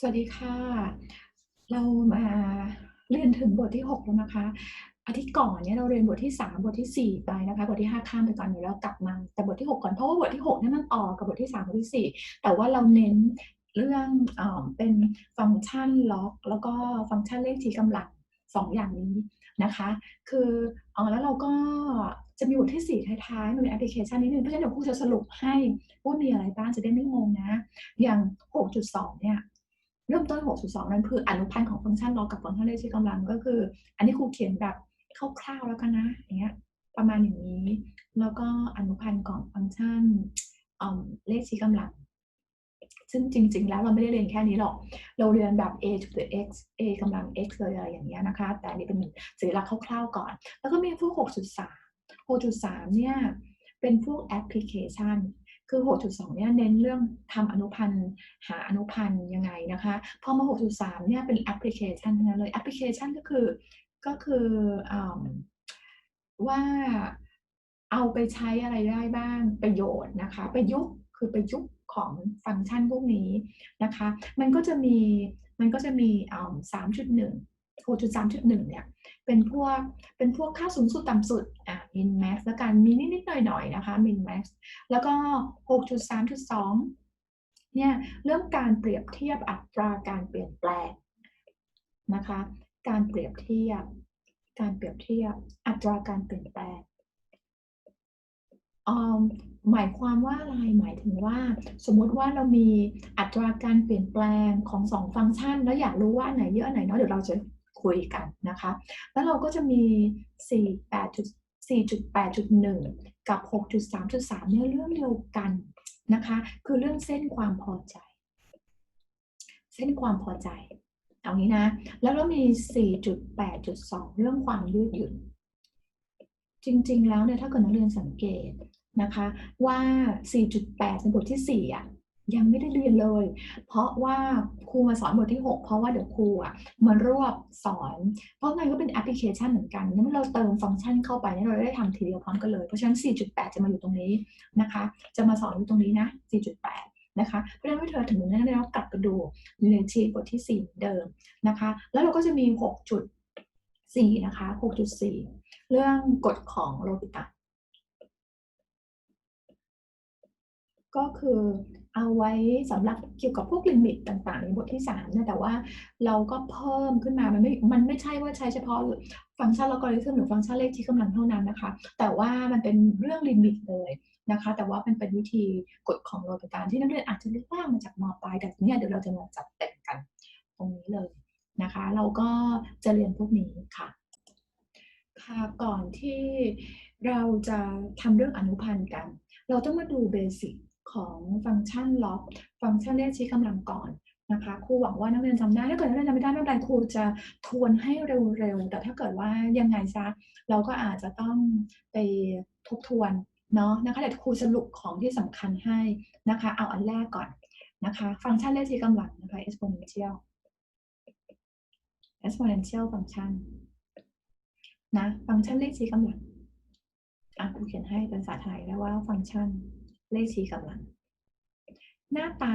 สวัสดีค่ะ เรามาเรียนถึงบทที่ 6 แล้วนะคะ อาทิตย์ก่อนเนี่ยเราเรียนบทที่ 3 บททีสี่4 ไปนะคะ บทที่ 5 ข้ามไปก่อนเดี๋ยวเรากลับมา แต่บทที่ 6 ก่อน เพราะว่าบทที่6เนี่ยมันต่อกับบทที่ 3 บทที่ 4 แต่ว่าเราเน้นเรื่องเอเป็นฟังก์ชันล็อก แล้วก็ฟังก์ชันเลขชี้กำลัง2อย่างนี้นะคะ คือเออแล้วเราก็จะมีบทที่ 4 ท้ายๆ มันเป็นแอปพลิเคชันนิดนึง เพราะฉะนั้นเดี๋ยวครูจะสรุปให้ว่ามีอะไรบ้างจะได้ไม่งงนะ อย่าง 6.2 เนี่ย เริ่มต้น 6.2 นั้นคืออนุพันธ์ของฟังก์ชันล็อกกับฟังก์ชันเลขชี้กำลังก็คือ อันนี้ครูเขียนแบบคร่าวๆแล้วกันนะอย่างเงี้ยประมาณอย่างนี้ แล้วก็อนุพันธ์ของฟังก์ชันเลขชี้กำลัง ซึ่งจริง ๆ แล้วเราไม่ได้เรียนแค่นี้หรอก เราเรียนแบบ a to the x a กำลัง x เลยอะไรอย่างเงี้ยนะคะ แต่อันนี้เป็นสัญลักคร่าวๆก่อน แล้วก็มีพวก 6.3 6.3 เนี่ยเป็นพวกแอปพลิเคชัน คือ 6.2 เนี่ยเน้นเรื่องทำอนุพันธ์หาอนุพันธ์ยังไงนะคะ พอมา 6.3 เนี่ยเป็นแอปพลิเคชันนั้นเลยแอปพลิเคชันก็คือก็คืออว่าเอาไปใช้อะไรได้บ้างประโยชน์นะคะ ประยุกต์คือประยุกต์ของฟังก์ชันพวกนี้นะคะ มันก็จะมีมันก็จะมีอ่งหกจุดสา3.1 6.3.1เนี่ย เป็นพวกเป็นพวกค่าสูงสุดต่ำสุดอ่า min max แล้วกันมีนิดๆหน่อยๆนะคะ min max แล้วก็ 6.3.2 เนี่ยเรื่องการเปรียบเทียบอัตราการเปลี่ยนแปลงนะคะ การเปรียบเทียบ การเปรียบเทียบอัตราการเปลี่ยนแปลงอ่อหมายความว่าอะไร หมายถึงว่า สมมุติว่าเรามีอัตราการเปลี่ยนแปลงของ2ฟังก์ชัน แล้วอยากรู้ว่าอันไหนเยอะอันไหนน้อยเดี๋ยวเราจะ คุยกันนะคะ แล้วเราก็จะมี 4.8 4.8.1 กับ 6.3.3เนี่ยเรื่องเดียวกันนะคะ คือเรื่องเส้นความพอใจ เส้นความพอใจเอางี้นะ แล้วเรามี 4.8.2 เรื่องความยืดหยุ่น จริงๆ แล้วเนี่ยถ้าเกิดนักเรียนสังเกตนะคะว่า 4.8 ในบทที่ 4 อะ ยังไม่ได้เรียนเลย เพราะว่าครูมาสอนบทที่ 6 เพราะว่าเดี๋ยวครูอะมารวบสอน เพราะงั้นก็เป็นแอปพลิเคชันเหมือนกันงั้นเราเติมฟังก์ชันเข้าไปเนี่ยเราได้ทำทีเดียวพร้อมกันเลย เพราะฉะนั้น 4.8 จะมาอยู่ตรงนี้นะคะ จะมาสอนอยู่ตรงนี้นะ 4.8 นะคะ เพราะฉะนั้นเมื่อเธอถึงนั้นเรากลับไปดูเรียนชีบทที่4เหมือนเดิมนะคะ แล้วเราก็จะมี 6.4 นะคะ 6.4 เรื่องกฎของโลปิตะก็คือ เอาไว้สำหรับเกี่ยวกับพวกลิมิตต่างๆ ในบทที่3นะแต่ว่าเราก็เพิ่มขึ้นมามันไม่มันไม่ใช่ว่าใช้เฉพาะฟังก์ชันลอการิทึมหรือฟังก์ชันเลขชี้กำลังเท่านั้นนะคะ แต่ว่ามันเป็นเรื่องลิมิตเลยนะคะ แต่ว่ามันเป็นวิธีกฎของโลปิตาที่นักเรียนอาจจะนึกว่ามาจากมปลายแต่เนี่ยเดี๋ยวเราจะมาจับเต็มกันตรงนี้เลยนะคะ เราก็จะเรียนพวกนี้ค่ะค่ะก่อนที่เราจะทำเรื่องอนุพันธ์กัน เราต้องมาดูเบสิก ของฟังก์ชันล็อกฟังก์ชันเลขชี้กำลังก่อนนะคะครูหวังว่านักเรียนจำได้ ถ้าเกิดนักเรียนจำไม่ได้ไม่เป็นไรครูจะทวนให้เร็วๆ แต่ถ้าเกิดว่ายังไงซะเราก็อาจจะต้องไปทบทวนเนาะนะคะเดี๋ยวครูสรุปของที่สำคัญให้นะคะ เอาอันแรกก่อนนะคะ ฟังก์ชันเลขชี้กำลังนะคะ exponential exponential ฟังก์ชันนะ ฟังก์ชันเลขชี้กำลังอะครูเขียนให้เป็นภาษาไทยแล้วว่าฟังก์ชัน เลขชี้กำลัง หน้าตา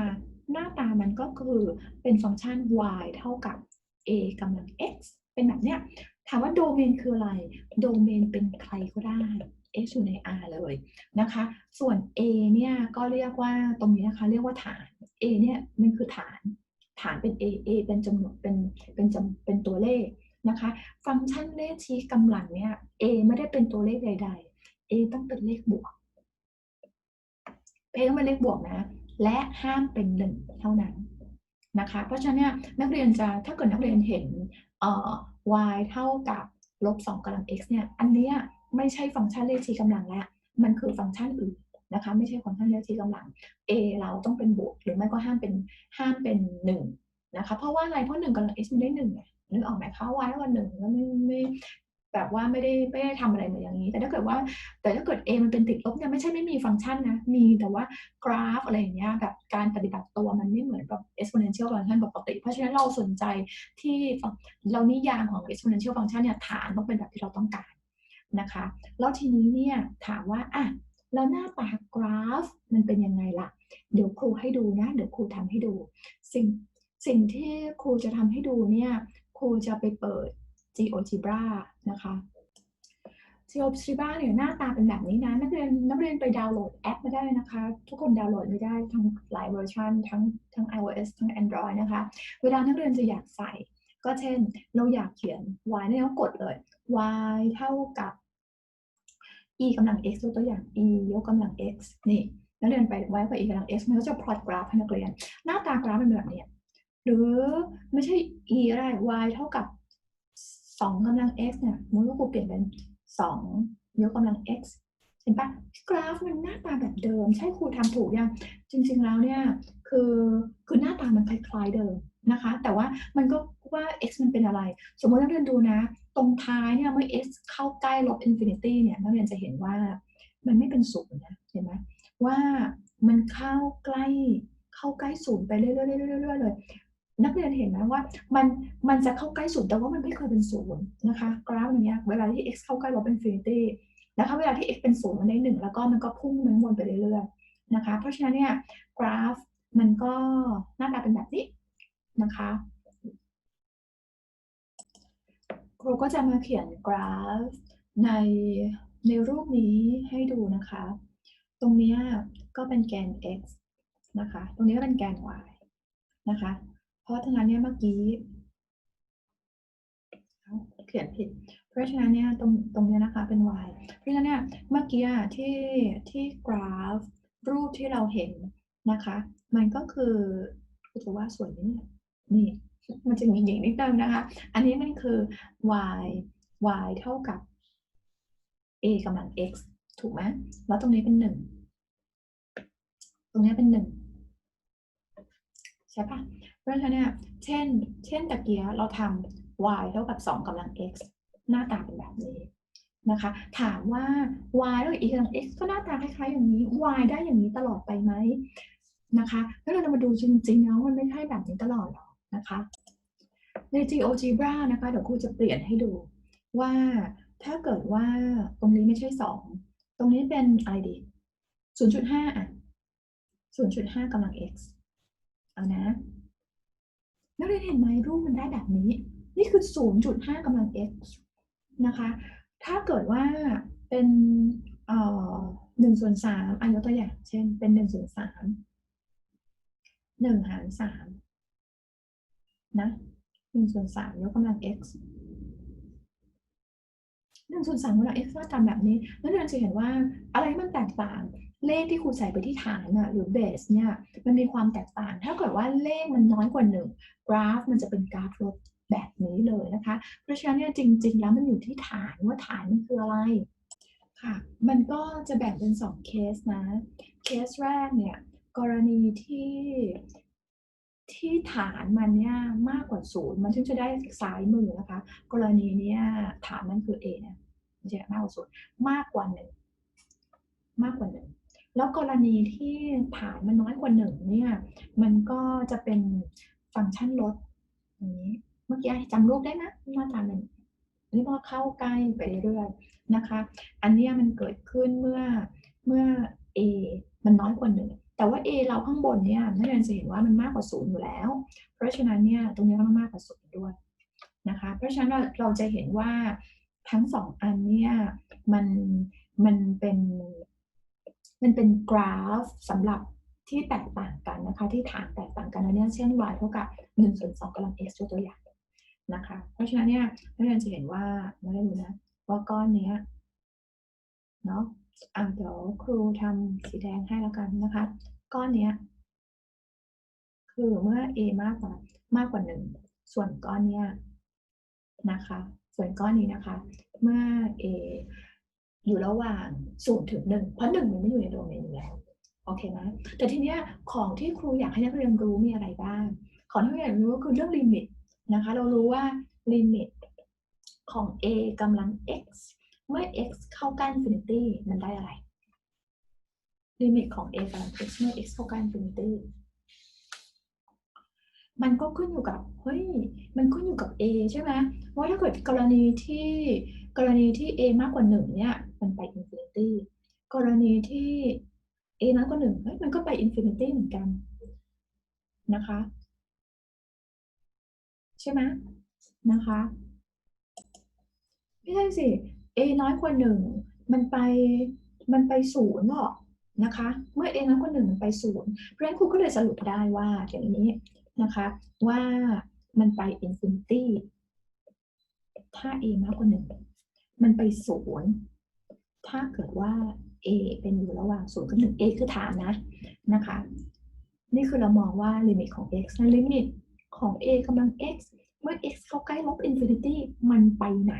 หน้าตามันก็คือเป็นฟังก์ชัน y เท่ากับ a กำลัง x เป็นแบบเนี้ยถามว่าโดเมนคืออะไร โดเมนเป็นใครก็ได้ x อยู่ใน R เลยนะคะ ส่วน a เนี่ยก็เรียกว่าตรงนี้นะคะเรียกว่าฐาน a เนี่ยมันคือฐาน ฐานเป็น a a เป็นจำนวนเป็นเป็นจำเป็นตัวเลขนะคะ ฟังก์ชันเลขชี้กำลังเนี่ย a ไม่ได้เป็นตัวเลขใด ๆ a ต้องเป็นเลขบวก a ต้องเป็นเลขบวกนะ และห้ามเป็นหนึ่งเท่านั้นนะคะ เพราะฉะนั้นเนี่ยนักเรียนจะถ้าเกิดนักเรียนเห็นเอ่อ y เท่ากับลบ2กำลัง x เนี่ย อันเนี้ยไม่ใช่ฟังก์ชันเลขชี้กำลังแล้ว มันคือฟังก์ชันอื่นนะคะ ไม่ใช่ฟังก์ชันเลขชี้กำลัง a เราต้องเป็นบวก หรือไม่ก็ห้ามเป็นห้ามเป็นหนึ่งนะคะ เพราะว่าอะไร เพราะหนึ่งกำลัง x มันได้หนึ่งไงนึกออกไหมคะ y เท่ากับหนึ่งแล้วไม่ไม่ แบบว่าไม่ได้ไม่ได้ทำอะไรเหมือนอย่างนี้ แต่ถ้าเกิดว่า แต่ถ้าเกิด a มันเป็นติดลบเนี่ยไม่ใช่ไม่มีฟังก์ชันนะ มีแต่ว่ากราฟอะไรอย่างเงี้ยแบบการปฏิบัติตัวมันไม่เหมือนแบบ exponential function ปกติ เพราะฉะนั้นเราสนใจที่เรานิยามของ exponential function เนี่ยฐานต้องเป็นแบบที่เราต้องการนะคะ แล้วทีนี้เนี่ยถามว่าอะแล้วหน้าตากราฟมันเป็นยังไงล่ะ เดี๋ยวครูให้ดูนะ เดี๋ยวครูทำให้ดู สิ่งสิ่งที่ครูจะทำให้ดูเนี่ย ครูจะไปเปิด GeoGebra นะคะ GeoGebra เนี่ยหน้าตาเป็นแบบนี้นะ นักเรียนนักเรียนไปดาวน์โหลดแอปมาได้นะคะ ทุกคนดาวน์โหลดไม่ได้ทั้งหลายเวอร์ชันทั้งทั้ง iOS ทั้ง Android นะคะ เวลานักเรียนจะอยากใส่ ก็เช่น เราอยากเขียน y เนี่ยเรากดเลย y เท่ากับ e กำลัง x ตัวอย่าง e ยกกำลัง x นี่นักเรียนไป y กับ e กำลัง x มันก็จะพลอตกราฟให้นักเรียน หน้าตากราฟเป็นแบบนี้หรือไม่ใช่ e ก็ได้ y เท่ากับ 2กำลัง x เนี่ยสมมติว่าครูเปลี่ยนเป็น2ยกกำลัง x เห็นปะกราฟมันหน้าตาแบบเดิม ใช่ครูทำถูกยังจริง ๆ แล้วเนี่ยคือคือหน้าตามันคล้าย ๆเดิมนะคะ แต่ว่ามันก็ว่า x มันเป็นอะไร สมมตินักเรียนดูนะ ตรงท้ายเนี่ยเมื่อ x เข้าใกล้ลบอินฟินิตี้เนี่ยนักเรียนจะเห็นว่ามันไม่เป็นศูนย์นะเห็นไหมว่ามันเข้าใกล้เข้าใกล้ศูนย์ไปเรื่อยๆเรื่อยๆเลย นักเรียนเห็นไหมว่ามันมันจะเข้าใกล้ศูนย์แต่ว่ามันไม่เคยเป็นศูนย์นะคะกราฟอย่างเงี้ยเวลาที่ x เข้าใกล้ลบอินฟินิตี้นะคะเวลาที่ x เป็นศูนย์มันได้หนึ่งแล้วก็มันก็พุ่งมันวนไปเรื่อยๆนะคะ เพราะฉะนั้นเนี่ยกราฟมันก็หน้าตาเป็นแบบนี้นะคะครูก็จะมาเขียนกราฟในในรูปนี้ให้ดูนะคะ ตรงนี้ก็เป็นแกน x นะคะ ตรงนี้ก็เป็นแกน y นะคะ ราะฉะนั้นเนี่ยเมื่อกี้เขียนผิด เพราะฉะนั้นเนี่ยตรงตรงนี้นะคะเป็น y เพราะฉะนั้นเนี่ยเมื่อกี้ที่ที่กราฟรูปที่เราเห็นนะคะ มันก็คือครูจะว่าสวยนี่นี่ มันจะหยิงนิดนึงนะคะ อันนี้มันคือ y y เท่ากับ a กำลัง x ถูกไหมแล้วตรงนี้เป็นหนึ่งตรงนี้เป็นหนึ่งใช่ปะ เพราะฉะนั้นเนี่ยเช่น เช่นตะเกียเราทำ y เท่ากับ 2กำลัง x หน้าตาเป็นแบบนี้นะคะ ถามว่า y เท่ากับ e กำลัง x ก็หน้าตาคล้ายๆ อย่างนี้ y ได้อย่างนี้ตลอดไปไหมนะคะแล้วเราจะมาดูจริงๆแล้วมันไม่ใช่แบบนี้ตลอดหรอกนะคะใน GeoGebra นะคะเดี๋ยวครูจะเปลี่ยนให้ดูว่าถ้าเกิดว่าตรงนี้ไม่ใช่ 2 ตรงนี้เป็นอะไรดี 0.5 อะ 0.5กำลัง x เอานะ นักเรียนเห็นไหมรูปมันได้แบบนี้ นี่คือ 0.5กำลัง x นะคะ ถ้าเกิดว่าเป็นเอ่อ1ส่วน3อะยกตัวอย่าง เช่น เป็น1ส่วน3 1หาร3นะ1ส่วน3ยกกำลัง x 1ส่วน3กำลัง x หน้าตาแบบนี้นักเรียนจะเห็นว่าอะไรมันแตกต่าง เลขที่ครูใส่ไปที่ฐานน่ะหรือเบสเนี่ยมันมีความแตกต่าง ถ้าเกิดว่าเลขมันน้อยกว่าหนึ่งกราฟมันจะเป็นกราฟลบแบบนี้เลยนะคะ เพราะฉะนั้นเนี่ยจริง ๆ แล้วมันอยู่ที่ฐานว่าฐานมันคืออะไรค่ะ มันก็จะแบ่งเป็น 2 เคสนะ เคสแรกเนี่ยกรณีที่ที่ฐานมันเนี่ยมากกว่าศูนย์มันถึงจะได้ซ้ายมือนะคะ กรณีเนี้ยฐานมันคือ a เนี่ยไม่ใช่มากกว่าศูนย์มากกว่าหนึ่งมากกว่าหนึ่ง แล้วกรณีที่ฐานมันน้อยกว่าหนึ่งเนี่ย มันก็จะเป็นฟังก์ชันลดอย่างนี้ เมื่อกี้จำรูปได้นะหน้าตาเป็นอันนี้พอเข้าใกล้ไปเรื่อยๆนะคะ อันนี้มันเกิดขึ้นเมื่อเมื่อ a มันน้อยกว่าหนึ่งแต่ว่า a เราข้างบนเนี่ยนักเรียนจะเห็นว่ามันมากกว่าศูนย์อยู่แล้ว เพราะฉะนั้นเนี่ยตรงนี้ก็มากกว่าศูนย์ด้วยนะคะ เพราะฉะนั้นเราเราจะเห็นว่าทั้งสองอันเนี่ยมันมันเป็น มันเป็นกราฟสำหรับที่แตกต่างกันนะคะ ที่ฐานแตกต่างกันนะเนี่ยเช่น y เท่ากับ1ส่วน2กำลัง x ยกตัวอย่างนะคะ เพราะฉะนั้นเนี่ยนักเรียนจะเห็นว่านักเรียนดูนะว่าก้อนเนี้ยเนาะอะเดี๋ยวครูทำสีแดงให้แล้วกันนะคะ ก้อนเนี้ยคือเมื่อ a มากกว่ามากกว่าหนึ่งส่วนก้อนเนี้ยนะคะ ส่วนก้อนนี้นะคะ เมื่อ a อยู่ระหว่าง0ถึง1เพราะ1มันไม่อยู่ในโดเมนอยู่แล้วโอเคไหมแต่ทีเนี้ยของที่ครูอยากให้นักเรียนรู้มีอะไรบ้าง ของที่นักเรียนรู้ก็คือเรื่องลิมิตนะคะ เรารู้ว่าลิมิตของ a กำลัง x เมื่อ x เข้าใกล้ infinity มันได้อะไร ลิมิตของ a กำลัง x เมื่อ x เข้าใกล้ infinity มันก็ขึ้นอยู่กับ เฮ้ย มันขึ้นอยู่กับ a ใช่ไหมว่าถ้าเกิดกรณีที่ กรณีที่ a มากกว่า 1 เนี่ย มันไป infinity กรณีที่ a น้อยกว่า1เฮ้ยมันก็ไป infinity เหมือนกันนะคะ ใช่ไหมนะคะไม่ใช่สิ a น้อยกว่าหนึ่งมันไปมันไปศูนย์หรอกนะคะ เมื่อ a น้อยกว่าหนึ่งมันไปศูนย์เพราะฉะนั้นครูก็เลยสรุปได้ว่าอย่างนี้นะคะว่ามันไป infinity ถ้า a มากกว่าหนึ่ง มันไปศูนย์ถ้าเกิดว่า a เป็นอยู่ระหว่างศูนย์กับหนึ่ง a คือฐานนะนะคะ นี่คือเรามองว่าลิมิตของ x นะลิมิตของ a กำลัง x เมื่อ x เข้าใกล้ลบ infinity มันไปไหน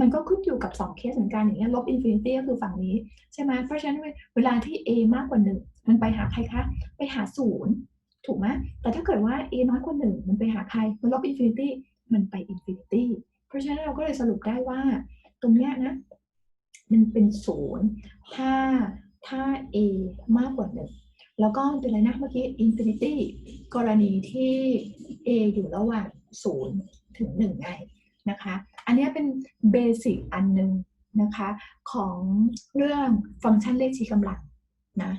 มันก็ขึ้นอยู่กับ 2 เคสเหมือนกันอย่างเงี้ยลบ infinity ก็คือฝั่งนี้ ใช่ไหมเพราะฉะนั้นเวลาที่ a มากกว่า1มันไปหาใครคะ ไปหาศูนย์ถูกไหมแต่ถ้าเกิดว่า a น้อยกว่า1มันไปหาใคร มันลบ infinity มันไป infinity เพราะฉะนั้นเราก็เลยสรุปได้ว่า ตรงเนี้ยนะมันเป็นศูนย์ถ้าถ้า a มากกว่าหนึ่งแล้วก็เป็นอะไรนะเมื่อกี้ infinity กรณีที่ a อยู่ระหว่าง0ถึง1ไงนะคะ อันนี้เป็นเบสิกอันหนึ่งนะคะของเรื่องฟังก์ชันเลขชี้กำลังนะ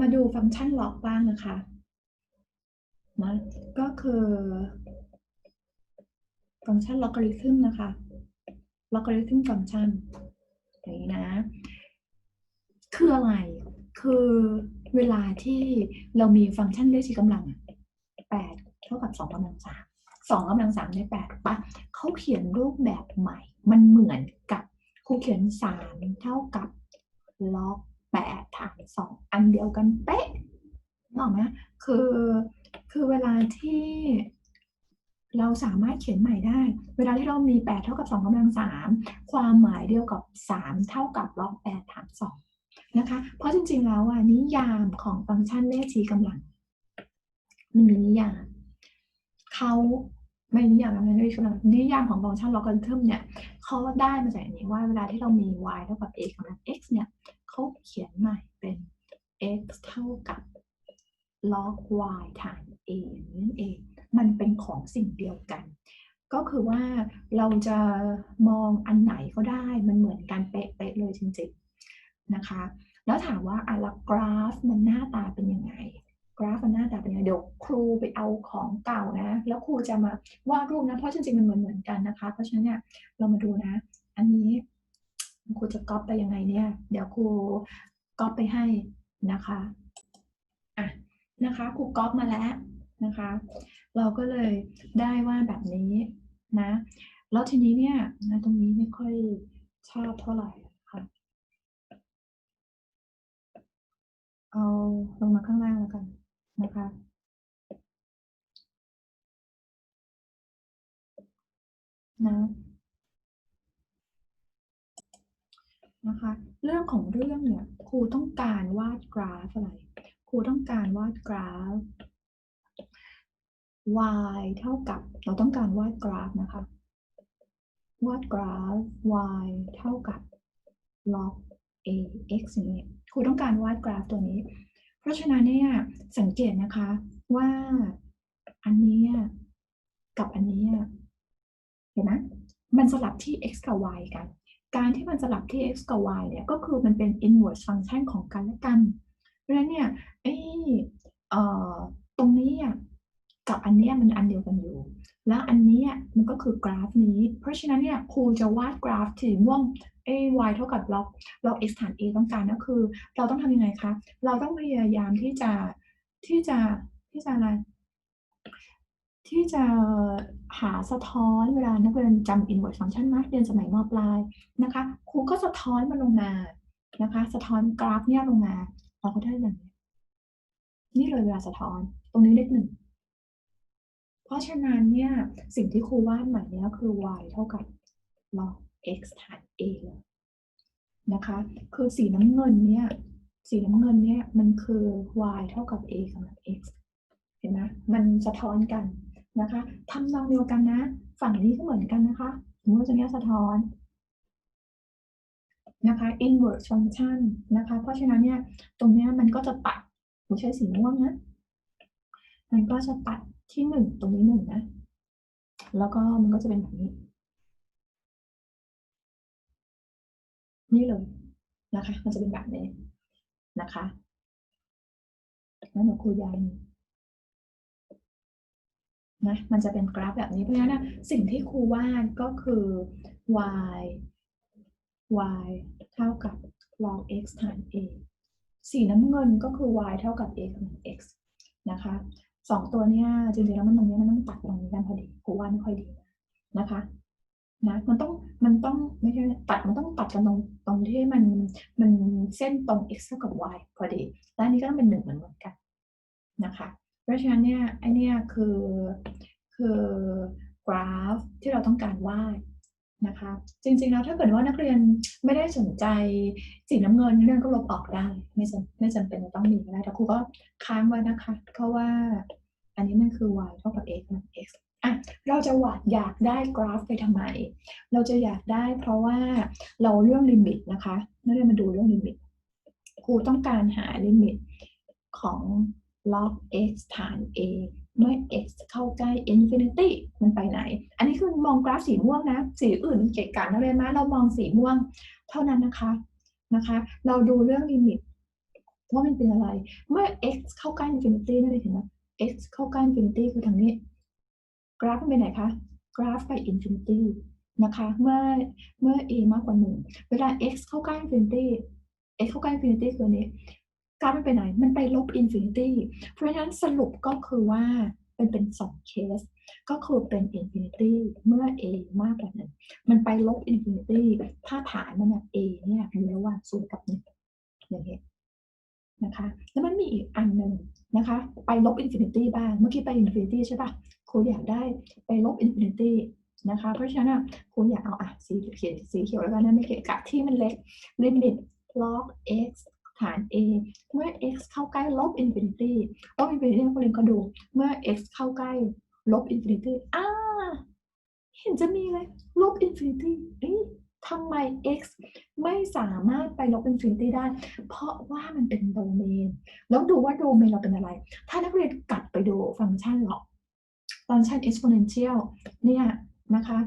มาดูฟังก์ชันล็อกบ้างนะคะนะก็คือ ฟังก์ชันล็อกริทึมนะคะ ล็อกริทึมฟังก์ชันอย่างนี้นะ คืออะไร คือเวลาที่เรามีฟังก์ชันเลขชี้กำลังแปดเท่ากับสองกำลังสามสองกำลังสามได้แปดถูกปะเขาเขียนรูปแบบใหม่ มันเหมือนกับครูเขียนสามเท่ากับล็อกแปดฐานสองอันเดียวกันเป๊ะนึกออกไหมคือคือเวลาที่ เราสามารถเขียนใหม่ได้ เวลาที่เรามี 8 เท่ากับ 2กำลัง 3 ความหมายเดียวกับ 3 เท่ากับล็อก8ฐาน2นะคะ เพราะจริงๆแล้วอะนิยามของฟังก์ชันเลขชี้กำลังมันมีนิยามเขาไม่นิยามอะไรเลยใช่ไหมนิยามของฟังก์ชันล็อกริทึมเนี่ยเขาได้มาจากอย่างนี้ว่าเวลาที่เรามี y เท่ากับ a กำลัง x เนี่ยเขาเขียนใหม่เป็น x เท่ากับ log y ฐาน a นั่นเอง มันเป็นของสิ่งเดียวกัน ก็คือว่าเราจะมองอันไหนก็ได้มันเหมือนกันเป๊ะๆเลยจริงๆนะคะ แล้วถามว่าอะละกราฟมันหน้าตาเป็นยังไงกราฟมันหน้าตาเป็นยังไงเดี๋ยวครูไปเอาของเก่านะ แล้วครูจะมาวาดรูปนะเพราะจริงๆมันเหมือนเหมือนกันนะคะ เพราะฉะนั้นเนี่ยเรามาดูนะ อันนี้ครูจะก๊อปไปยังไงเนี่ย เดี๋ยวครูก๊อปไปให้นะคะอะนะคะครูก๊อปมาแล้วนะคะ เราก็เลยได้ว่าแบบนี้นะ แล้วทีนี้เนี่ยนะตรงนี้ไม่ค่อยชอบเท่าไหร่ค่ะ เอาลงมาข้างล่างแล้วกันนะคะนะนะคะ เรื่องของเรื่องเนี่ยครูต้องการวาดกราฟอะไร ครูต้องการวาดกราฟ y เท่ากับ เราต้องการวาดกราฟนะคะ วาดกราฟ y เท่ากับ log a x นี้ครูต้องการวาดกราฟตัวนี้ เพราะฉะนั้นเนี่ยสังเกตนะคะว่าอันนี้กับอันนี้เห็นไหมมันสลับที่ x กับ y กัน การที่มันสลับที่ x กับ y เนี่ยก็คือมันเป็น inverse function ของกันและกัน เพราะฉะนั้นเนี่ยไอ้เอ่อตรงนี้อะ กับอันเนี้ยมันอันเดียวกันอยู่ แล้วอันนี้มันก็คือกราฟนี้ เพราะฉะนั้นเนี่ยครูจะวาดกราฟสีม่วง a y เท่ากับล็อกล็อก x ฐาน a ต้องการก็คือ เราต้องทำยังไงคะเราต้องพยายามที่จะที่จะที่จะอะไรที่จะหาสะท้อนเวลานักเรียนจำ inverse function นะเรียนสมัยมปลายนะคะครูก็สะท้อนมันลงมานะคะ สะท้อนกราฟเนี่ยลงมาเราก็ได้แบบนี้นี่เลยเวลาสะท้อนตรงนี้เลขหนึ่ง เพราะฉะนั้นเนี่ยสิ่งที่ครูวาดใหม่เนี่ยคือ y เท่ากับ log x ฐาน a เลยนะคะคือสีน้ำเงินเนี่ยสีน้ำเงินเนี่ยมันคือ y เท่ากับ a กำลัง x เห็นไหมมันสะท้อนกันนะคะทำนองเดียวกันนะ ฝั่งนี้ก็เหมือนกันนะคะสมมติว่าตรงนี้สะท้อนนะคะ inverse function นะคะ เพราะฉะนั้นเนี่ยตรงเนี้ยมันก็จะตัดหนูใช้สีม่วงนะ มันก็จะตัด ที่หนึ่งตรงนี้หนึ่งนะ แล้วก็มันก็จะเป็นแบบนี้ นี่เลยนะคะ มันจะเป็นแบบนี้นะคะแล้วหนูครูยายนี่นะมันจะเป็นกราฟแบบนี้เพราะฉะนั้นสิ่งที่ครูวาดก็คือ y y เท่ากับ log x ฐาน a สีน้ำเงินก็คือ y เท่ากับ a กำลัง x นะคะ สองตัวเนี้ยจริงๆแล้วมันตรงเนี้ยมันต้องตัดตรงนี้กันพอดีครูว่าไม่ค่อยดีนะคะนะมันต้องมันต้องไม่ใช่ตัดมันต้องตัดกันตรงตรงที่มันมันเส้นตรง x เท่ากับ y พอดีและอันนี้ก็ต้องเป็นหนึ่งเหมือนเหมือนกันนะคะ เพราะฉะนั้นเนี่ยไอเนี่ยคือคือกราฟที่เราต้องการวาด นะคะ จริงๆแล้วถ้าเกิดว่านักเรียนไม่ได้สนใจสีน้ำเงินนักเรียนก็ลบออกได้ ไม่จำไม่จำเป็นจะต้องมีก็ได้แต่ครูก็ค้างไว้นะคะเพราะว่าอันนี้มันคือ y เท่ากับ x นะ x อะเราจะวาดอยากได้กราฟไปทำไม เราจะอยากได้เพราะว่าเราเรื่องลิมิตนะคะนักเรียนมาดูเรื่องลิมิตครูต้องการหาลิมิตของ log x ฐาน a เมื่อ x เข้าใกล้ infinity มันไปไหน อันนี้คือมองกราฟสีม่วงนะ สีอื่นเกะกะนักเรียนมาเรามองสีม่วงเท่านั้นนะคะนะคะ เราดูเรื่องลิมิตว่ามันเป็นอะไร เมื่อ x เข้าใกล้ infinity นั่นเองเห็นไหม x เข้าใกล้ infinity คือทางนี้ กราฟมันไปไหนคะกราฟไป infinity นะคะเมื่อเมื่อ a มากกว่า 1 เวลา x เข้าใกล้ infinity x เข้าใกล้ infinity คือนี้ กราฟมันไปไหน มันไปลบ infinity เพราะฉะนั้นสรุปก็คือว่าเป็นเป็นสองเคส ก็คือเป็น infinity เมื่อ a มากกว่าหนึ่งมันไปลบ infinity ถ้าฐานมันเนี่ย a เนี่ยอยู่ระหว่างศูนย์กับหนึ่งอย่างนี้ยนะคะแล้วมันมีอีกอันหนึ่งนะคะ ไปลบ infinity บ้าง เมื่อกี้ไป infinity ใช่ปะครูอยากได้ไปลบ infinity นะคะ เพราะฉะนั้นครูอยากเอาอะสีเขียวสีเขียวแล้วกันนะไม่เกะกะที่มันเล็ก limit log x ฐาน a เมื่อ x เข้าใกล้ลบ infinity ลบ infinity นักเรียนก็ดู เมื่อ x เข้าใกล้ลบ infinity อ่าเห็นจะมีเลย ลบ infinity เอ๊ะทำไม x ไม่สามารถไปลบ infinity ได้ เพราะว่ามันเป็นโดเมน แล้วดูว่าโดเมนเราเป็นอะไร ถ้านักเรียนกลับไปดูฟังก์ชันหรอกฟังก์ชัน exponential เนี่ยนะคะ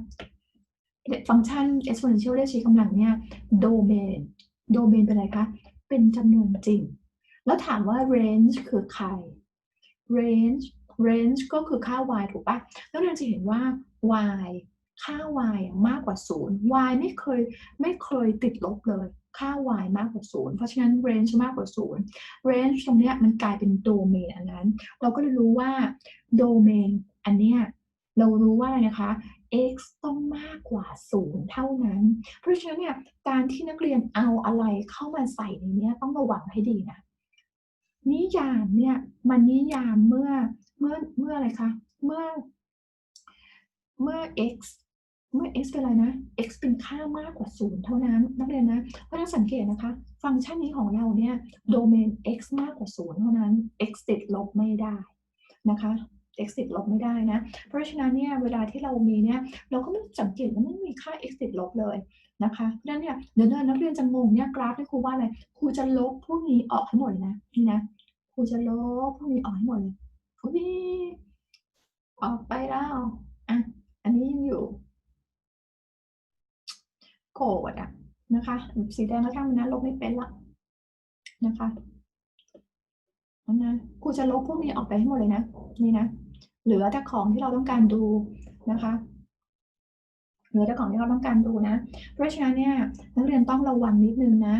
ฟังก์ชัน exponential เรียกชี้กำลังเนี่ยโดเมน โดเมนเป็นอะไรคะ เป็นจำนวนจริง แล้วถามว่า range คือใคร range range ก็คือค่า y ถูกปะแล้วเราจะเห็นว่า y ค่า y มากกว่า 0 y ไม่เคยไม่เคยติดลบเลย ค่า y มากกว่า 0 เพราะฉะนั้น range มากกว่า 0 range ตรงเนี้ยมันกลายเป็นโดเมนอันนั้น เราก็เลยรู้ว่าโดเมนอันเนี้ยเรารู้ว่าอะไรนะคะ x ต้องมากกว่า 0 เท่านั้น เพราะฉะนั้นเนี่ยการที่นักเรียนเอาอะไรเข้ามาใส่ในนี้ต้องระวังให้ดีนะ นิยามเนี่ยมันนิยามเมื่อเมื่อเมื่ออะไรคะเมื่อเมื่อ x เมื่อ x เป็นอะไรนะ x เป็นค่ามากกว่า 0 เท่านั้น นักเรียนนะ เพราะฉะนั้นสังเกตนะคะ ฟังก์ชันนี้ของเราเนี่ย โดเมน x มากกว่า 0 เท่านั้น x ติดลบไม่ได้นะคะ x ติดลบไม่ได้นะ เพราะฉะนั้นเนี่ยเวลาที่เรามีเนี่ยเราก็ไม่สังเกตว่าไม่มีค่า x ติดลบเลยนะคะเพราะฉะนั้นเนี่ยเดี๋ยวนักเรียนจะงงเนี่ยกราฟที่ครูว่าอะไรครูจะลบพวกนี้ออกให้หมดเลยนะนี่นะครูจะลบพวกนี้ออกให้หมดเลยอุ้ยออกไปแล้วอะอันนี้ยังอยู่โกรธอะนะคะ สีแดงก็ช่างมันนะลบไม่เป็นละนะคะอันนะครูจะลบพวกนี้ออกไปให้หมดเลยนะ นี่นะ หลือแต่ของที่เราต้องการดูนะคะเหลือแต่ของที่เราต้องการดูนะ เพราะฉะนั้นเนี่ยนักเรียนต้องระวังนิดนึงนะ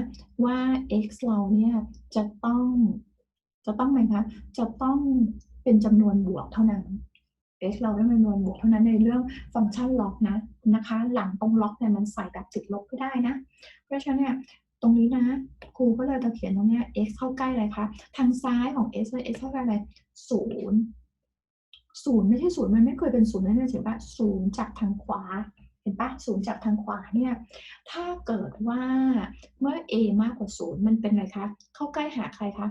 ว่า x เราเนี่ยจะต้องจะต้องไหมคะจะต้องเป็นจำนวนบวกเท่านั้น x เราต้องเป็นจำนวนบวกเท่านั้นในเรื่องฟังก์ชันล็อกนะนะคะ หลังตรงล็อกเนี่ยมันใส่แบบติดลบไม่ได้นะ เพราะฉะนั้นเนี่ยตรงนี้นะครูก็เลยจะเขียนตรงเนี้ย x เข้าใกล้อะไรคะทางซ้ายของ x เลย x เข้าใกล้อะไรศูนย์ ศูนย์ไม่ใช่ศูนย์มันไม่เคยเป็นศูนย์นั่นเห็นปะศูนย์จากทางขวาเห็นปะศูนย์จากทางขวาเนี่ยถ้าเกิดว่าเมื่อ a มากกว่าศูนย์มันเป็นอะไรคะเข้าใกล้หาใครคะ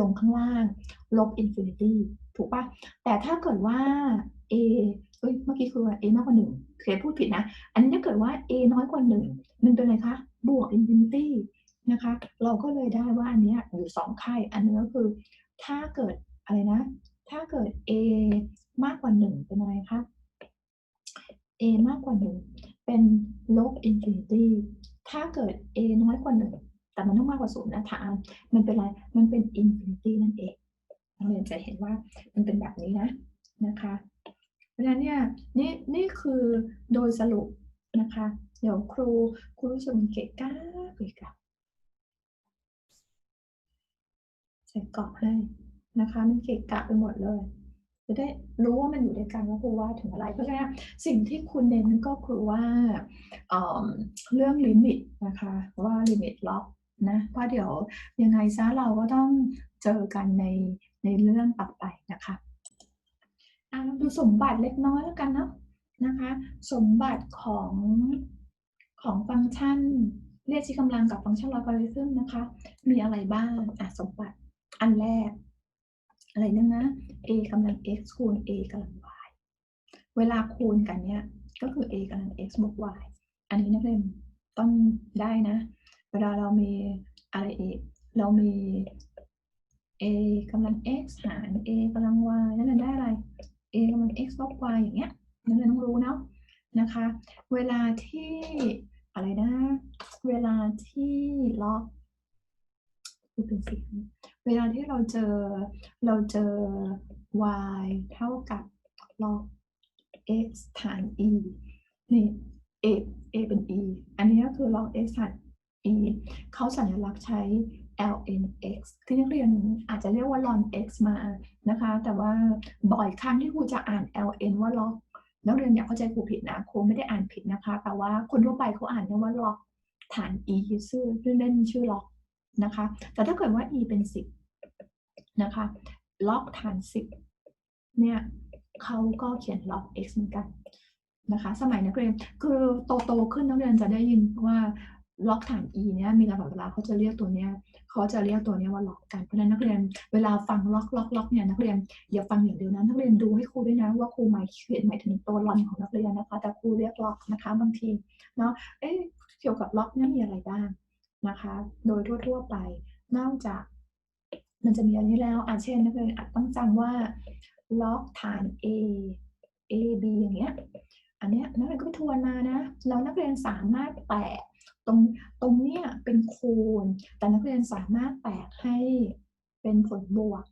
ลงข้างล่าง ลบ infinity ถูกปะแต่ถ้าเกิดว่า a เอ้ยเมื่อกี้คือ a มากกว่าหนึ่งเคยพูดผิดนะ อันนี้ถ้าเกิดว่า a น้อยกว่าหนึ่งมันเป็นอะไรคะบวก infinity นะคะ เราก็เลยได้ว่าอันเนี้ยอยู่สองค่ายอันนึงก็คือถ้าเกิดอะไรนะ ถ้าเกิด a มากกว่าหนึ่งเป็นอะไรคะ a มากกว่าหนึ่งเป็นลบ infinity ถ้าเกิด a น้อยกว่าหนึ่งแต่มันต้องมากกว่าศูนย์นะฐานมันเป็นอะไร มันเป็น infinity นั่นเองนักเรียนจะเห็นว่ามันเป็นแบบนี้นะนะคะเพราะฉะนั้นเนี่ยนี่นี่คือโดยสรุปนะคะ เดี๋ยวครูครูรู้สึกมันเกะกะเกะกะใส่เกาะให้ นะคะ มันเกะกะไปหมดเลย จะได้รู้ว่ามันอยู่ด้วยกันว่าครูว่าถึงอะไร เพราะฉะนั้นสิ่งที่คุณเน้นก็คือว่าเเรื่องลิมิตนะคะว่าลิมิตล็อกนะเพราะเดี๋ยวยังไงซะเราก็ต้องเจอกันในในเรื่องต่อไปนะคะอะเราดูสมบัติเล็กน้อยแล้วกันเนาะนะคะสมบัติของของฟังก์ชันเรียกชี้กำลังกับฟังก์ชันลอการิทึมนะคะ มีอะไรบ้างอะสมบัติอันแรก อะไรนึงนะ a กำลัง x คูณ a กำลัง y เวลาคูณกันเนี่ย ก็คือ a กำลัง x บวก y อันนี้นักเรียนต้องได้นะ เวลาเรามีอะไรเอกเรามี a กำลัง x หาร a กำลัง y นั่นนะได้อะไร a กำลัง x ลบ y อย่างเงี้ยนักเรียนต้องรู้เนาะนะคะ เวลาที่อะไรนะ เวลาที่ล็อกพูดเป็นเสียง เวลาที่เราเจอเราเจอ y เท่ากับ log x ฐาน e นี่ a a เป็น e อันนี้ก็คือ log x ฐาน e เขาสัญลักษณ์ใช้ ln x ที่นักเรียนอาจจะเรียกว่า ln x มานะคะ แต่ว่าบ่อยครั้งที่ครูจะอ่าน ln ว่า log นักเรียนอย่าเข้าใจครูผิดนะครูไม่ได้อ่านผิดนะคะ แต่ว่าคนทั่วไปเขาอ่านว่า log ฐาน e ชื่อเล่นชื่อ log นะคะ แต่ถ้าเกิดว่า e เป็น 10 นะคะ log ฐาน 10 เนี่ยเขาก็เขียน log x เหมือนกันนะคะ สมัยนักเรียน คือโตโตๆขึ้นนักเรียนจะได้ยินว่าล็อกฐาน e เนี่ยมีตลอดเวลาเขาจะเรียกตัวเนี้ยเขาจะเรียกตัวเนี้ยว่าล็อกกันเพราะนั้นนักเรียนเวลาฟังล็อกล็อกล็อกเนี่ยนักเรียนอย่าฟังอย่างเดียวนะนักเรียนดูให้ครูด้วยนะว่าครูหมายเขียนหมายถึงตัวลอนของนักเรียนนะคะ แต่ครูเรียกล็อกนะคะบางทีเนาะเอ๊ะเกี่ยวกับล็อกเนี่ยมีอะไรบ้าง นะคะ โดยทั่วๆไป นอกจากมันจะมีอันนี้แล้วอาเช่นนักเรียนอาจต้องจำว่าล็อกฐาน a a b อย่างเงี้ย อันเนี้ยนักเรียนก็ไปทวนมานะ แล้วนักเรียนสามารถแตะตรงตรงเนี้ยเป็นคูณ แต่นักเรียนสามารถแตกให้เป็นผลบวก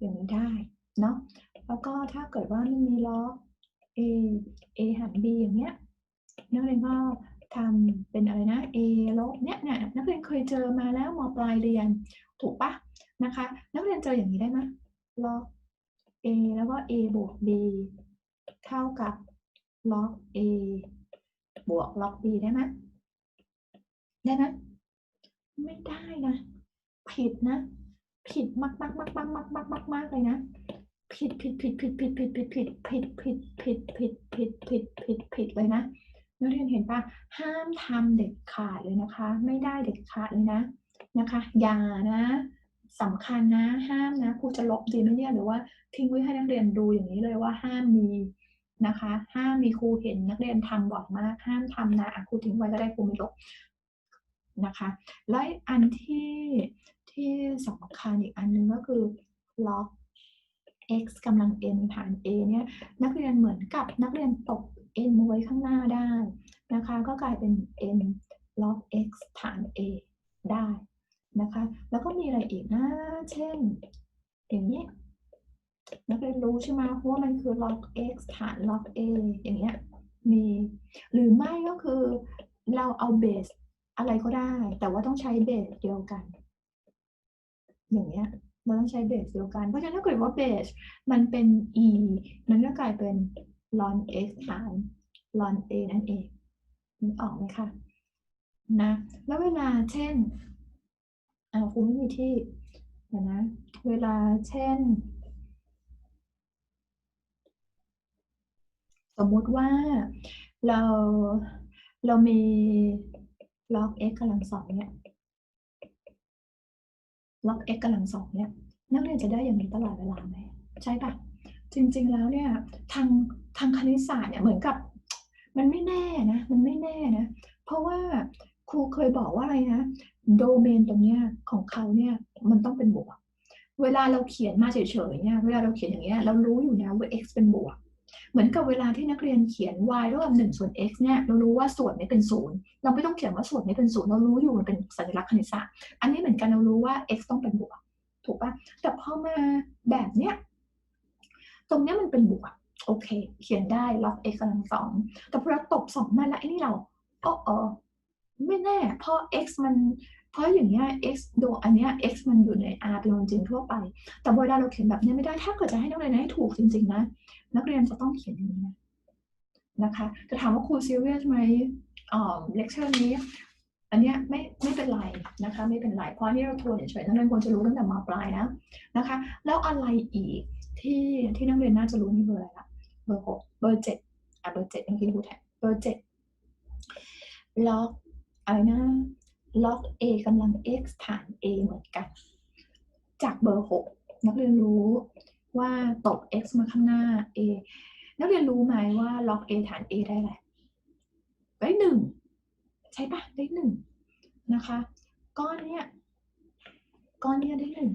อย่างนี้ได้เนาะ แล้วก็ถ้าเกิดว่ามันมีล็อก a a หาร b อย่างเงี้ย นักเรียนก็ ทำเป็นอะไรนะ a ลบเนี้ยเนี่ยนักเรียนเคยเจอมาแล้วมปลายเรียนถูกปะนะคะ นักเรียนเจออย่างนี้ได้ไหมล็อก a แล้วก็ a บวก b เท่ากับล็อก a บวกล็อก b ได้ไหมได้ไหมไม่ได้นะ ผิดนะ ผิดมากมากมากมากมากมากมากมากเลยนะ ผิดผิดผิดผิดผิดผิดผิดผิดผิดผิดผิดผิดผิดผิดผิดผิดเลยนะ นักเรียนเห็นปะห้ามทำเด็ดขาดเลยนะคะ ไม่ได้เด็ดขาดเลยนะนะคะอย่านะสำคัญนะห้ามนะครูจะลบดีไหมเนี่ยหรือว่าทิ้งไว้ให้นักเรียนดูอย่างนี้เลยว่าห้ามมีนะคะ ห้ามมีครูเห็นนักเรียนทำบ่อยมาก ห้ามทำนะครูทิ้งไว้ก็ได้ครูไม่ลบนะคะและอันที่ที่สำคัญอีกอันนึงก็คือ log x กำลัง n ฐาน a เนี่ยนักเรียนเหมือนกับนักเรียนตก n ไว้ข้างหน้าได้นะคะ ก็กลายเป็น n log x ฐาน a ได้นะคะ แล้วก็มีอะไรอีกนะ เช่น อย่างนี้นักเรียนรู้ใช่ไหมว่ามันคือ log x ฐาน log a อย่างเงี้ยมี หรือไม่ก็คือเราเอาเบสอะไรก็ได้ แต่ว่าต้องใช้เบสเดียวกัน อย่างเงี้ยเราต้องใช้เบสเดียวกัน เพราะฉะนั้นถ้าเกิดว่าเบสมันเป็น e มันก็กลายเป็น ln x ฐาน ln a นั่นเองนึกออกไหมคะนะ แล้วเวลาเช่นอ่าครูไม่มีที่เดี๋ยวนะ เวลาเช่น สมมุติว่าเราเรามี log x กำลังสองเนี่ย log x กำลังสองเนี่ยนักเรียนจะได้อย่างนี้ตลอดเวลาไหมใช่ปะจริง ๆ แล้วเนี่ยทาง ทางคณิตศาสตร์เนี่ยเหมือนกับ มันไม่แน่นะมันไม่แน่นะ เพราะว่าครูเคยบอกว่าอะไรนะโดเมนตรงเนี้ยของเขาเนี่ยมันต้องเป็นบวก เวลาเราเขียนมาเฉยๆเนี่ยเวลาเราเขียนอย่างเงี้ยเรารู้อยู่นะว่า x เป็นบวก เหมือนกับเวลาที่นักเรียนเขียน y เท่ากับหนึ่งส่วน x เนี่ยเรารู้ว่าส่วนนี้เป็นศูนย์เราไม่ต้องเขียนว่าส่วนนี้เป็นศูนย์เรารู้อยู่มันเป็นสัญลักษณ์คณิตศาสตร์อันนี้เหมือนกันเรารู้ว่า x ต้องเป็นบวก ถูกปะแต่พอมาแบบเนี้ยตรงเนี้ยมันเป็นบวก โอเค เขียนได้ล็อก x กำลังสองแต่พอเราตบสองมาแล้วไอ้นี่เราอ๋อเออไม่แน่ เพราะ x มัน เพราะอย่างเงี้ย x โดอันเนี้ย x มันอยู่ใน r เป็นวามจริงทั่วไป แต่เวลาเราเขียนแบบนี้ไม่ได้ถ้าเกิดจะให้นักเรียนให้ถูกจริง ๆ นะ นักเรียนจะต้องเขียนอย่างนี้นะคะ จะถามว่าครูซีเรียสไหมอ่าเลคเชอร์นี้ อันเนี้ยไม่ไม่เป็นไรนะคะ ไม่เป็นไร เพราะนี่เราทวนเฉยๆนักเรียนควรจะรู้ตั้งแต่มาปลายนะนะคะ แล้วอะไรอีกที่ที่นักเรียนน่าจะรู้นี่เบอร์อะไรละ เบอร์หกเบอร์เจ็ดอะเบอร์เจ็ดเมื่อกี้ครูแทนเบอร์เจ็ดล็อกอะไรนะล็อก a กำลัง x ฐาน a เหมือนกัน จากเบอร์หกนักเรียนรู้ว่าตบ x มาข้างหน้า a นักเรียนรู้ไหมว่าล็อก a ฐาน a ได้อะไรได้หนึ่งใช่ปะได้หนึ่งนะคะ ก้อนเนี้ยก้อนเนี้ยได้หนึ่ง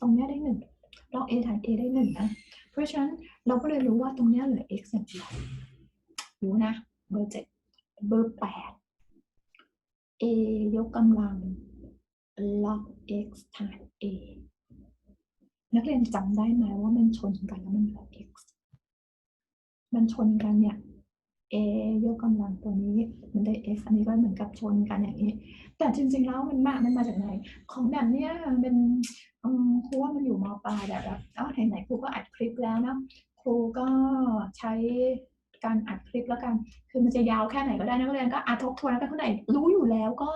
ตรงเนี้ยได้หนึ่งล็อก a ฐาน a ได้หนึ่งนะ เพราะฉะนั้นเราก็เลยรู้ว่าตรงนี้เหลือ x อย่างเดียวรู้นะ เบอร์เจ็ดเบอร์แปด a ยกกำลัง log x ฐาน a นักเรียนจำได้ไหมว่ามันชนกันแล้วมันเหลือ x มันชนกันเนี่ย a ยกกำลังตัวนี้มันได้ x อันนี้ก็เหมือนกับชนกันอย่างนี้ แต่จริงๆแล้วมันมามันมาจากไหน ของแบบเนี้ยมันเป็น อืมครูว่ามันอยู่มปลายแบบแบบอ้าไหนๆครูก็อัดคลิปแล้วนะครูก็ใช้การอัดคลิปแล้วกัน คือมันจะยาวแค่ไหนก็ได้นักเรียนก็อาทบทวนแล้วกันเท่าไหร่รู้อยู่แล้วก็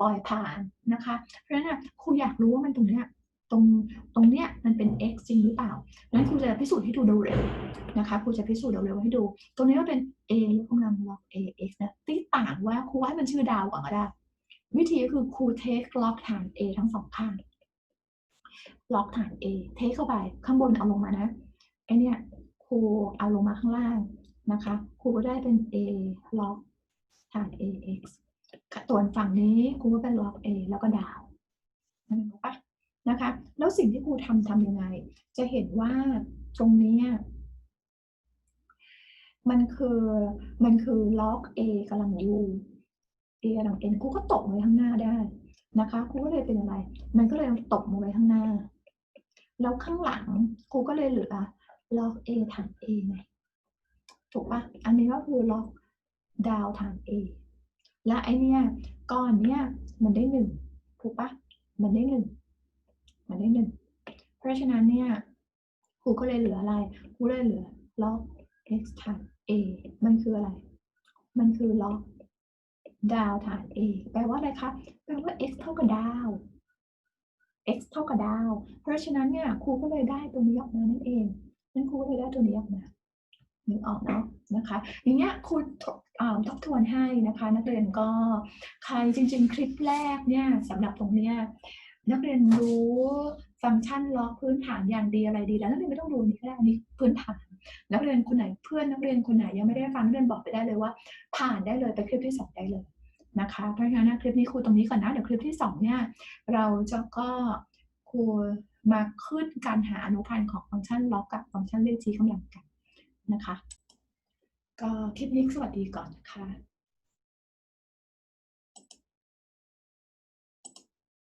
ปล่อยผ่านนะคะ เพราะฉะนั้นครูอยากรู้ว่ามันตรงเนี้ยตรงตรงเนี้ยมันเป็น x จริงหรือเปล่างั้นครูจะพิสูจน์ให้ดูเร็วๆนะคะ ครูจะพิสูจน์เร็วๆให้ดู ตรงนี้ก็เป็น a ยกกำลัง log a x นะที่ต่างว่าครูให้มันชื่อดาวก่อนก็ได้ วิธีก็คือครู take log ฐาน a ทั้งสองข้าง log ฐาน a take เข้าไปข้างบนเอาลงมานะไอเนี้ยครูเอาลงมาข้างล่างนะคะครูก็ได้เป็น a log ฐาน a x ส่วนฝั่งนี้ครูก็เป็น log a แล้วก็ดาวนั่นเองปะนะคะ แล้วสิ่งที่ครูทำทำยังไง จะเห็นว่าตรงนี้มันคือมันคือ log a กำลัง u a กำลัง n ครูก็ตกไว้ข้างหน้าได้ นะคะครูก็เลยเป็นอะไร มันก็เลยตกมาไว้ข้างหน้า แล้วข้างหลังครูก็เลยเหลือ log a ฐาน a ไงถูกปะอันนี้ก็คือ log ดาวฐาน a และไอเนี้ยก้อนเนี้ยมันได้หนึ่งถูกปะมันได้หนึ่งมันได้หนึ่งเพราะฉะนั้นเนี่ยครูก็เลยเหลืออะไรครูเลยเหลือ log x ฐาน a มันคืออะไร มันคือ log ดาวฐาน a แปลว่าอะไรคะ แปลว่า x เท่ากับดาว x เท่ากับดาว เพราะฉะนั้นเนี่ยครูก็เลยได้ตัวนี้ออกมานั่นเองนั่นครูก็เลยได้ตัวนี้ออกมานึกออกเนาะนะคะ อย่างเงี้ยครูทบทวนให้นะคะ นักเรียนก็ใครจริง ๆ คลิปแรกเนี่ยสำหรับตรงเนี้ยนักเรียนรู้ฟังก์ชันล็อกพื้นฐานอย่างดีอะไรดีแล้วนักเรียนไม่ต้องดูนี่ก็ได้อันนี้พื้นฐานนักเรียนคนไหนเพื่อนนักเรียนคนไหนยังไม่ได้ฟังนักเรียนบอกไปได้เลยว่า ผ่านได้เลยไปคลิปที่สองได้เลย นะคะเพราะฉะนั้นคลิปนี้ครูตรงนี้ก่อนนะ เดี๋ยวคลิปที่สองเนี่ยเราจะก็ครูมาขึ้นการหาอนุพันธ์ของฟังก์ชันล็อกกับฟังก์ชันเลขชี้กำลังกันนะคะ ก็คลิปนี้สวัสดีก่อนนะคะ